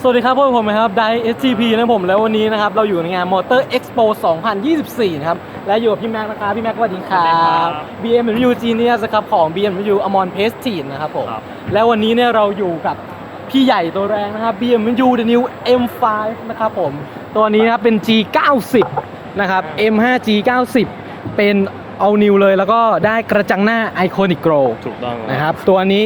สวัสดีครับพวกผมนะครับได SGP นะผมแล้ววันนี้นะครับเราอยู่ในงาน Motor Expo 2024 นะครับ และอยู่กับพี่แม็กซ์นะครับพี่แม็กซ์สวัสดีครัสวัสดีครับบ BMW Genius นะครับของ BMW Amon Prestige นะครับผมครับและวันนี้เนี่ยเราอยู่กับพี่ใหญ่ตัวแรงนะครับ BMW The New M5 นะครับผม ตัวนี้นะครับเป็น G90 นะครับ M5 G90 เป็น All New เลยแล้วก็ได้กระจังหน้า Iconic Grow ถูกต้องนะครับ ตัวนี้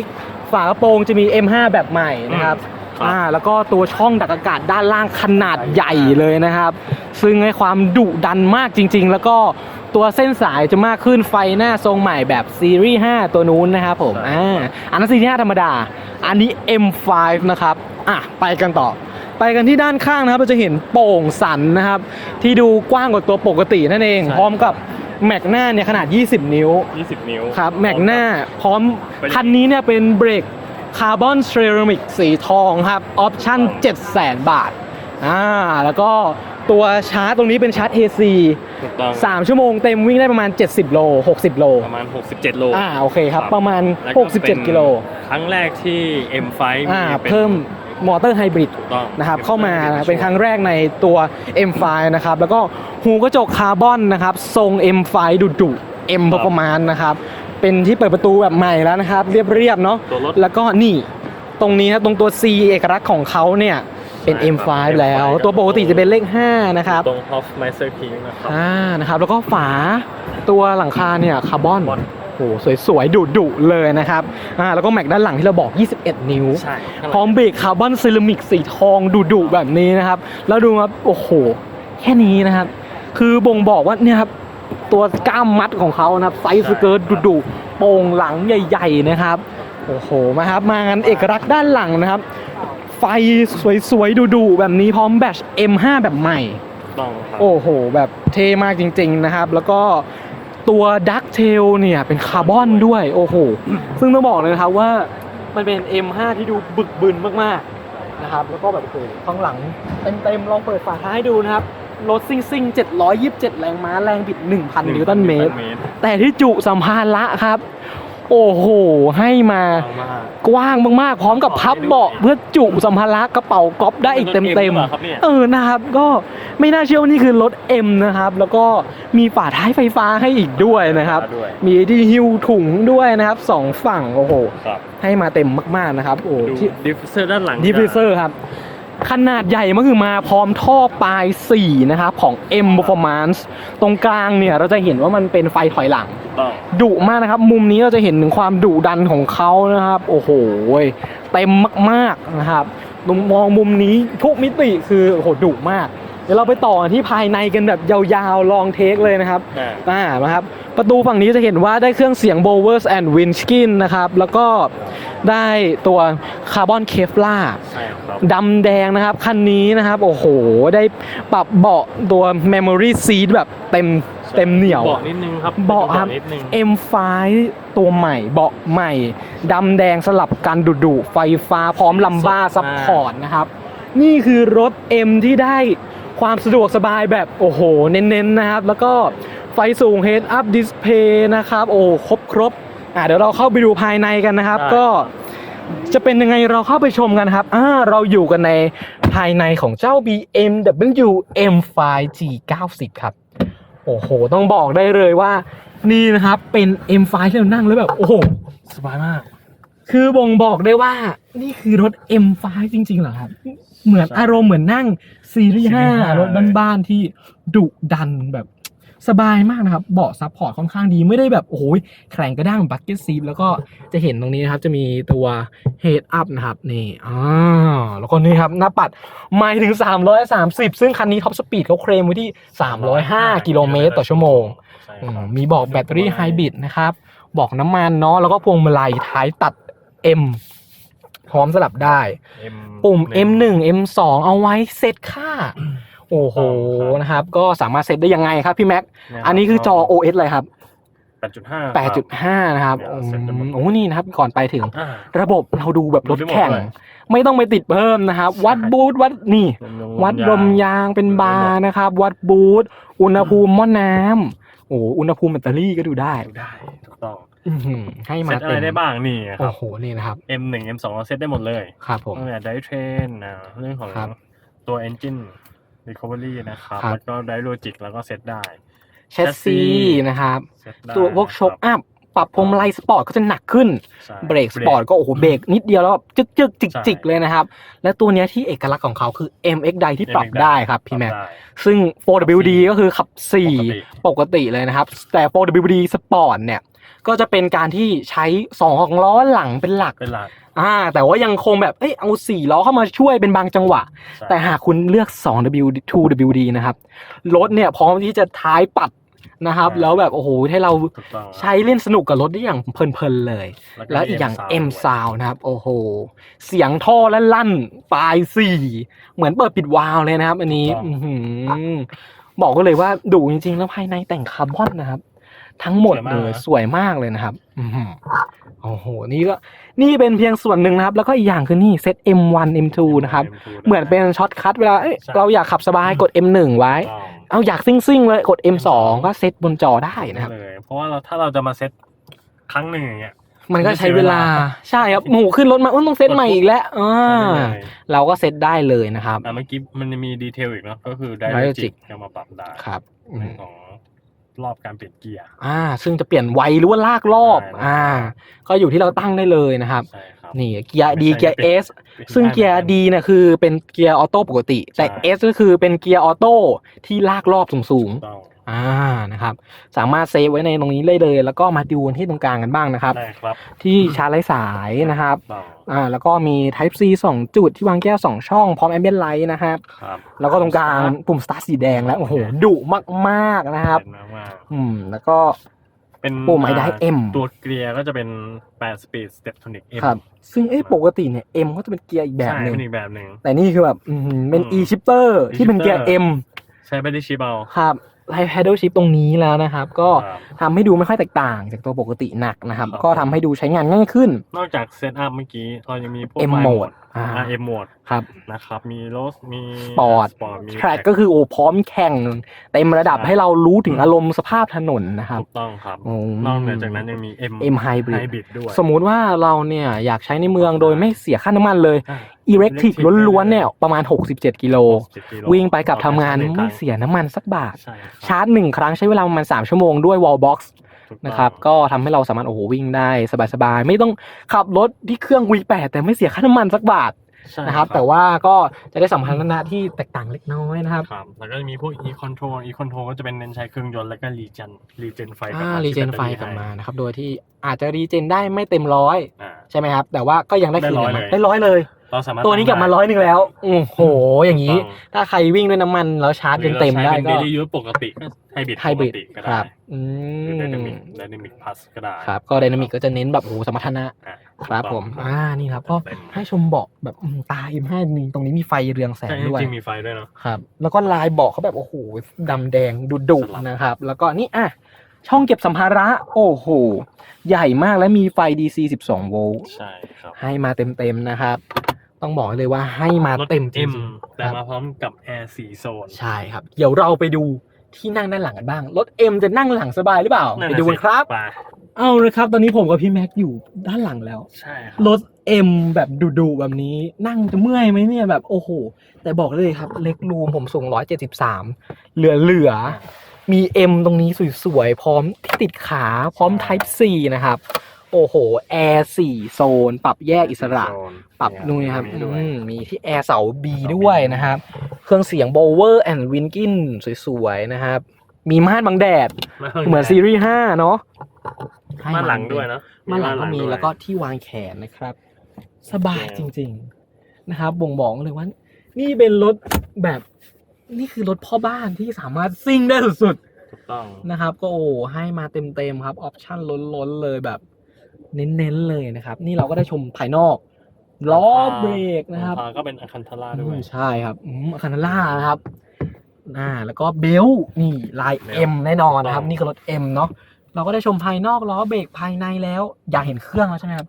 ฝากระโปรงจะมี M5 แบบใหม่นะครับ ครับ อ่าแล้วก็ตัวช่องดักอากาศด้านล่างขนาดใหญ่เลยนะครับ ซึ่งให้ความดุดันมากจริง ๆ แล้วก็ตัวเส้นสายจะมากขึ้นไฟหน้าทรงใหม่แบบซีรีส์ 5 ตัวนู้นนะครับผมอ่าอันนั้นซีรีส์ 5 ธรรมดา อันนี้ M5 นะครับอะไปกันต่อ ไปกันที่ด้านข้างนะครับ เราจะเห็นโป่งสันนะครับ ที่ดูกว้างกว่าตัวปกตินั่นเอง ใช่ พร้อมกับแม็กหน้าเนี่ยขนาด 20 นิ้ว 20 นิ้วครับแม็กหน้าพร้อมเป็นคันนี้เนี่ยเป็นเบรก คาร์บอนเซรามิกสีทองครับออปชั่น700,000 บาทอ่าแล้วก็ตัวชาร์จตรงนี้เป็นชาร์จ AC ถูกต้อง3 ชั่วโมงเต็มวิ่งได้ประมาณ 70 โล 60 โล ประมาณ 67 โลอ่าโอเคครับครับประมาณแล้วก็เป็น67 กิโลครั้งแรกที่ M5 มีอ่าป็น เพิ่มมอเตอร์ไฮบริดถูกต้องนะครับเข้ามานะเป็นครั้งแรกในตัว M5 นะครับ แล้วก็หูกระจกคาร์บอนนะครับ ทรง M5 ดุดุ M ครับประมาณนะครับ เป็นที่เปิดประตูแบบใหม่แล้วนะครับ เรียบๆเนาะตัวรถ แล้วก็นี่ตรงนี้ครับตรงตัว C เอกลักษณ์ของเขาเนี่ยเป็น ใช่ครับ M5 แล้ว M5 ตัวปกติจะเป็นเลข 5 นะครับตรง Hofmeister King นะครับ อ่านะครับ แล้วก็ฝาตัวหลังคาเนี่ยคาร์บอนคาร์บอน โอ้โหสวยๆดุๆเลยนะครับอ่าแล้วก็แม็กด้านหลังที่เราบอก 21 นิ้ว ใช่พร้อมเบรกคาร์บอนเซรามิกสีทองดุๆแบบนี้นะครับ แล้วดูครับโอ้โห แค่นี้นะครับ คือบ่งบอกว่าเนี่ยครับ ตัวกล้ามมัดของเขานะครับไซส์สเกิร์ตดุๆโป่งหลังใหญ่ๆนะครับโอ้โหมาครับมางานเอกลักษณ์ด้านหลังนะครับ ไฟสวยๆดุๆแบบนี้พร้อมแบต M5 แบบใหม่ถูกต้องครับโอ้โห แบบเท่มากจริง ๆนะครับ แล้วก็ตัวดักเทลเนี่ยเป็นคาร์บอนด้วยโอ้โห ซึ่งต้องบอกเลยนะครับว่ามันเป็น M5 ที่ดูบึกบึนมากๆนะครับ แล้วก็แบบโอ้โหข้างหลังเต็มๆลองเปิดฝาท้ายให้ดูนะครับ รถซิ่งซิ่ง727 แรงม้าแรงบิด 1,000 นิวตันเมตร แต่ที่จุสัมภาระครับ โอ้โห ให้มามากกว้างมากๆ พร้อมกับพับเบาะเพื่อจุสัมภาระกระเป๋าก๊อปได้อีกเต็มรถ M หรอครับเนี่ยๆเออนะครับก็ไม่น่าเชื่อว่านี่คือรถ M นะครับ แล้วก็มีฝาท้ายไฟฟ้าให้อีกด้วยนะครับด้วยมีที่หิ้วถุงด้วยนะครับสองฝั่งโอ้โหครับให้มาเต็มมากๆนะครับโอ้ดูที่ดิฟเซอร์ด้านหลังดิฟฟิเซอร์ครับ ขนาดใหญ่มันคือมาพร้อมท่อปลาย 4 นะครับ ของ M Performance ตรงกลางเนี่ยเราจะเห็นว่ามันเป็นไฟถอยหลังถูกต้องดุมากนะครับ มุมนี้เราจะเห็นถึงความดุดันของเขานะครับ โอ้โหเต็มมากๆนะครับมุมมองมุมนี้ทุกมิติคือโอ้โหดุมาก เดี๋ยวเราไปต่อที่ภายในกันแบบยาวๆลองเทคเลยนะครับอ่าอ่านะครับ ประตูฝั่งนี้จะเห็นว่าได้เครื่องเสียง Bowers and Windskin นะครับแล้วก็ ได้ตัวคาร์บอนเคฟล่าใช่ครับดำแดงนะครับ คันนี้นะครับ โอ้โห ได้ปรับเบาะตัว Memory Seat แบบเต็มเต็มเหนียว เบาะนิดนึงครับเบาะครับ นิดนึง M5 ตัวใหม่เบาะใหม่ดำแดงสลับกันดุดุๆไฟฟ้าพร้อมลัมบ้าสดมาก ซัพพอร์ตนะครับ นี่คือรถ M ที่ได้ความสะดวกสบายแบบโอ้โห เน้นๆนะครับ แล้วก็ไฟสูง Head Up Display นะครับ โอ้ครบครบ อะเดี๋ยวเราเข้าไปดูภายในกันนะครับ ได้ ก็จะเป็นยังไงเราเข้าไปชมกันครับอ่าเราอยู่กันในภายในของเจ้า BMW M5 G90 ครับ โอ้โห ต้องบอกได้เลยว่า นี่นะครับเป็น M5 ที่เรานั่งแล้วแบบ โอ้โห สบายมาก คือบ่งบอกได้ว่านี่คือรถ M5 จริงๆเหรอครับ เหมือนใช่อารมณ์เหมือนนั่งซีรีส์ซีรีส์ห้า5 รถบ้านๆที่ดุดันแบบ สบายมากนะครับ เบาะซับพอร์ตค่อนข้างดีไม่ได้แบบโอ้โหแข็งกระด้างบักเก็ตซีแล้วก็จะเห็นตรงนี้นะครับจะมีตัว head up นะครับนี่อ่าแล้วก็นี่ครับหน้าปัดไม่ถึง 330 ซึ่งคันนี้ท็อปสปีดเขาเคลมไว้ที่ 305 กิโลเมตรต่อชั่วโมงใช่อืคมรับมีบอกแบตเตอรี่ไฮบริดนะครับบอกน้ำมันเนาะแล้วก็พวงมาลัยท้ายตัด M พร้อมสลับได้ M ปุ่ม M1 M2 เอาไว้เซตค่า โอ้โหครับนะครับ ก็สามารถเซตได้ยังไงครับพี่แม็กเนี่ยอันนี้คือจอ OS เลยครับ8.5 8.5 นะครับเนี่ยอืเซ็ตได้หมดมโอ้นี่นะครับ ก่อนไปถึงอ่าระบบเราดูแบบรถดูได้หมดแข่งเลยไม่ต้องไปติดเพิ่มนะครับ วัดบูทวัดนี่ วัดลมยางเป็นบาร์ดูได้หมดนะครับ วัดบูทอุณหภูมิหม้อน้ำโอ้โหอุณหภูมิแบตเตอรี่ก็ดูได้ดูได้ถูกต้องอื้อหือให้เซมาตอะไรได้บ้างนี่คโอ้รับโหนี่นะครับ M1 M2 เราเซตได้หมดเลย ครับผมตั้งแต่ Drive Train นะเรื่องของครับตัว Engine Recovery นะครับ ครับ แล้วก็ Drive Logic แล้วก็เซตได้ เชสซีนะครับ เซตได้ตัวพวกชกอัพปรับพวงมาลัยสปอร์ตก็จะหนักขึ้น ใช่เบรกสปอร์ตก็โอ้โหเบรกนิดเดียวแล้วแบบจึกจึกจิกใช่จิกเลยนะครับ และตัวเนี้ยที่เอกลักษณ์ของเขาคือ MX ไดที่ปรับได้ครับพี่แม็ก ปรับได้ ซึ่ง 4WD ก็คือขับ ปกติ 4 ปกติเลยนะครับ แต่ 4WD Sport เนี่ย ก็จะเป็นการที่ใช้2ล้อหลังเป็นหลัก เป็นหลัก อ่า แต่ว่ายังคงแบบเอ้ยเอา4ล้อเข้ามาช่วยเป็นบางจังหวะ ใช่ แต่หากคุณเลือก 2W 2WD นะครับรถเนี่ยพร้อมที่จะท้ายปัดนะครับ แล้วแบบโอ้โหให้เราถูกต้องใช้เล่นสนุกกับรถได้อย่างเพลินๆเลยก็แล้วอีกอย่างมี M Sound Sound นะครับ โอ้โห เสียงท่อและลั่นปลายสี่เหมือนเปิดปิดวาล์วเลยนะครับ อันนี้ อื้อหือบอกก็เลยว่าดุจริงๆ แล้วภายในแต่งคาร์บอนนะครับ ทั้งหมดเลยสวยมากเลยนะครับอือหือโอ้โห นี่ก็นี่เป็นเพียงส่วนหนึ่งนะครับ แล้วก็อีกอย่างคือนี่เซต M1 M2 นะครับ M2 เหมือนเป็นช็อตคัทเวลาเอ้ยใช่เราอยากขับสบายกด M1 ไว้ถูกต้องเอาอยากซิ่งๆเลยกด M2 ก็เซตบนจอได้นะครับเลยเพราะว่าเราถ้าเราจะมาเซตครั้งหนึ่งอย่างเงี้ยมันก็ใช้เวลาใช่ครับโอ้โหขึ้นรถมาอุ้ยต้องเซตใหม่อีกแล้วอ่าใช่เลยเราก็เซตได้เลยนะครับอะเมื่อกี้มันจะมีดีเทลอีกเนาะก็คือ Dialogic Dialogic ยังมาปรับได้ครับอืเรื่อมงของ รอบการเปลี่ยนเกียร์อ่า ซึ่งจะเปลี่ยนไวหรือว่าลากรอบใช่อ่า ก็อยู่ที่เราตั้งได้เลยนะครับใช่ครับ นี่เกียร์ดีไม่ใช่เกียร์ S เป็นซึ่งเกียร์ดีเนี่ยคือเป็นเกียร์ออโต้ปกติ แต่ใช่ S ก็คือเป็นเกียร์ออโต้ที่ลากรอบสูงถูกต้องๆอ่านะครับ สามารถเซฟไว้ในตรงนี้ได้เลย แล้วก็มาดูกันที่ตรงกลางกันบ้างนะครับได้ครับ ที่ชาร์จไร้สายนะครับถูกต้องอ่าแล้วก็มี Type C 2 จุดที่วางแก้ว 2 ช่อง พร้อม Ambient Light นะครับครับ แล้วก็ตรงกลางปุ่ม Start สีแดงแล้ว โอ้โหดุมากๆนะครับเห็นมากอืมแล้วก็ๆ เป็นปุ่ม iDrive M ตัวเกียร์ก็จะเป็น8 speed Steptronic M ครับ ซึ่งเอ้ปกติเนี่ย M ก็จะเป็นเกียร์อีกแบบหนึ่งใช่เป็นอีกแบบหนึ่งแต่นี่คือแบบอืมเป็นอืม e shifter ที่เป็นเกียร์ E-shifter M ใช้ไม่ได้ชิปเอาครับไฮ paddle shift ตรงนี้แล้วนะครับ ก็ครับทำให้ดูไม่ค่อยแตกต่างจากตัวปกติหนักนะครับครับก็ทำให้ดูใช้งานง่ายขึ้น นอกจากเซตอัพเมื่อกี้เรายังมีพวก M My mode อ่าอ่า M mode ครับนะครับ มีโรสมี Sport สปอร์ตมีแทร็กก็คือโอ้พร้อมแข่งเต็มระดับใช่ให้เรารู้ถึงอารมณ์สภาพถนนนะครับถูกต้องครับอืมนอกเหนือจากนั้นยังมี M M hybrid hybrid ด้วยสมมุติว่าเราเนี่ยอยากใช้ในเมืองโดยไม่เสียค่าน้ำมันเลยอ่า Electric ล้วนๆเนี่ยประมาณ 67 กิโล67กิโลวิ่งไปกับทำงานต่อไม่เสียน้ำมันสักบาทใช่ครับชาร์จหนึ่งครั้งใช้เวลาประมาณ 3 ชั่วโมงด้วย wall box ถูกต้อง นะครับก็ทำให้เราสามารถโอ้โหวิ่งได้สบายๆ ไม่ต้องขับรถที่เครื่อง V8 แต่ไม่เสียค่าน้ำมันสักบาทใช่นะครับแต่ว่าก็จะได้สัมพันธ์นะที่แตกต่างเล็กน้อยนะครับครับแล้วก็จะมีพวก e control e control ก็จะเป็นเน้นใช้เครื่องยนต์แล้วก็ regen regen ไฟกลับอ่ามารีเจนที่ไฟแบตตอกลับมาให้นะครับโดยที่อาจจะรีเจนได้ไม่เต็มร้อยอ่าใช่ไหมครับแต่ว่าก็ยังได้คืนได้ร้อยมาเลยได้ร้อย เลยเราสามารถตัวนี้กลับมาร้อยหนึ่งแล้วโอ้โห อย่างนี้นี้ถ้าใครวิ่งด้วยน้ำมันแล้วชาร์จจนเต็มได้ก็เดลี่ยูปกติก็ไฮบริดไฮบริดปกติก็คได้รับอืหรือมไดนามิกไดนามิกพลัสก็ได้ครับ ก็ไดนามิกก็จะเน้นแบบโอ้โหสมรรถนะอะครับผมถูกต้องอ่านี่ครับ ก็เต็มให้ชมเบาะแบบอืมตา M5 นี่ตรงนี้มีไฟเรืองแสใช่งด้วยจริงๆมีไฟด้วยเนาะครับ แล้วก็ลายเบาะเขาแบบโอ้โหดำแดงดุดุสลับนะครับ แล้วก็นี่อะช่องเก็บสัมภาระ โอ้โห ใหญ่มากและมีไฟ DC 12 โวลต์ใช่ครับ ให้มาเต็มๆนะครับ ต้องบอกเลยว่าให้มารถเต็มจริ M งๆแต่ครับมาพร้อมกับแอร์สีโซนใช่ครับ เดี๋ยวเราไปดูที่นั่งด้านหลังกันบ้าง รถ M จะนั่งหลังสบายหรือเปล่านั่นไปน่ะดูกันครับไปเอาเลยครับ ตอนนี้ผมกับพี่แม็กอยู่ด้านหลังแล้วใช่ครับรถ M แบบดุๆแบบนี้นั่งจะเมื่อยไหมเนี่ยแบบโอ้โห แต่บอกเลยครับ เล็กรูมผมสูง173เหลือเหลือๆมี M ตรงนี้สวยๆ พร้อมที่ติดขาพร้อม Type C นะครับ โอ้โห แอร์4โซน ปรับแยกอิสระโซนปรับนู่นครับมีด้วยอืมมีที่แอร์เสา B ด้วยนะครับ เครื่องเสียง Bower and Winkin สวยๆนะครับ มีม่านบังแดด เหมือนซีรีส์5เนาะให้ม่านหลังด้วยเนอะม่านหลังก็มีด้วยแล้วก็ที่วางแขนนะครับ สบายจริง ๆนะครับ บ่งบอกเลยว่า นี่เป็นรถแบบนี่คือรถพ่อบ้านที่สามารถซิ่งได้สุดถูกต้องๆนะครับ ก็โอ้ให้มาเต็มๆครับ ออปชั่นล้นๆเลยแบบ เน้นๆเลยนะครับ นี่เราก็ได้ชมภายนอกล้อเบรกนะครับหลังาก็เป็นอะคันทาร่าด้วยอืมใช่ครับอืมคานาล่านะครับอ่าแล้วก็เบลต์นี่ลายเบลต์ M แน่นอนนะครับถูกต้องนี่คือรถ M เนาะเราก็ได้ชมภายนอกล้อเบรกภายในแล้ว อยากเห็นเครื่องแล้วใช่ไหมครับ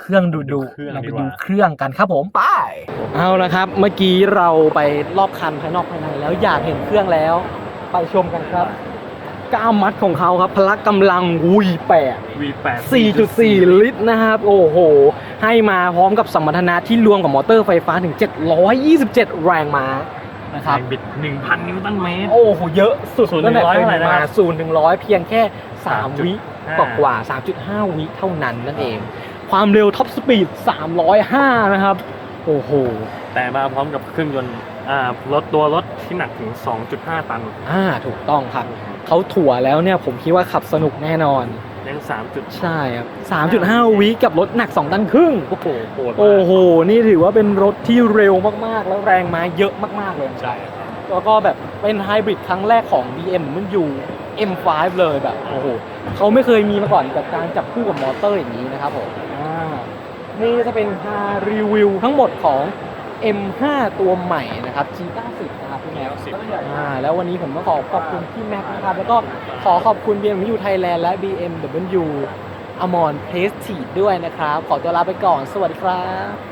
เครื่องดูดูเครื่องเราไปดีกดูว่าเครื่องกันครับผมไปเอาละครับ เมื่อกี้เราไปรอบคันภายนอกภายในแล้วอยากเห็นเครื่องแล้ว ไปชมกันครับ ก้ามมัดของเขาครับ พละกำลังวุยแปด V8 4.4 ลิตรนะครับ โอ้โห ให้มาพร้อมกับสมรรถนะที่รวมกับมอเตอร์ไฟฟ้าถึง 727 แรงม้านะคแรรับงบิด 1,000 นิวตันเมตร โอ้โห เยอะสุดศูนย์ตั้งแต่ถึงร้อยเคยเท่าไหร่นะมาศูนย์ถึงร้อยเพียงแค่ 3 วิ3.5กว่าๆ3.5 วิเท่านั้นนั่นเอง ความเร็วท็อปสปีด 305 นะครับ โอ้โห แต่มาพร้อมกับเครื่องยนต์อ่ารถตัวรถที่หนักถึง 2.5 ตันอ่าถูกต้องครับ เขาถั่วแล้วเนี่ยผมคิดว่าขับสนุกแน่นอนยัง3ใช่ครับ3.5 วิกับรถหนัก 2 ตันครึ่ง โอ้โหโหดมากโอ้โห นี่ถือว่าเป็นรถที่เร็วมากๆ แล้วแรงม้าเยอะมากๆ เลย ใช่แล้วก็แบบเป็นไฮบริดครั้งแรกของ BM มันอยู่ M5 เลยแบบ โอ้โหเขาไม่เคยมีมาก่อนกับการจับคู่กับมอเตอร์อย่างนี้นะครับผม อ่านี่จะเป็นฮารีวิวทั้งหมดของ M5 ตัวใหม่นะครับ G90 นะครับพี่แม็กซ์อ่าแล้ววันนี้ผมต้องขอขอบคุณพี่แม็กซ์นะครับ แล้วก็ขอขอบคุณ BMW Thailand และ BMW Amon Prestige ด้วยนะครับ ขอตัวลาไปก่อน สวัสดีครับ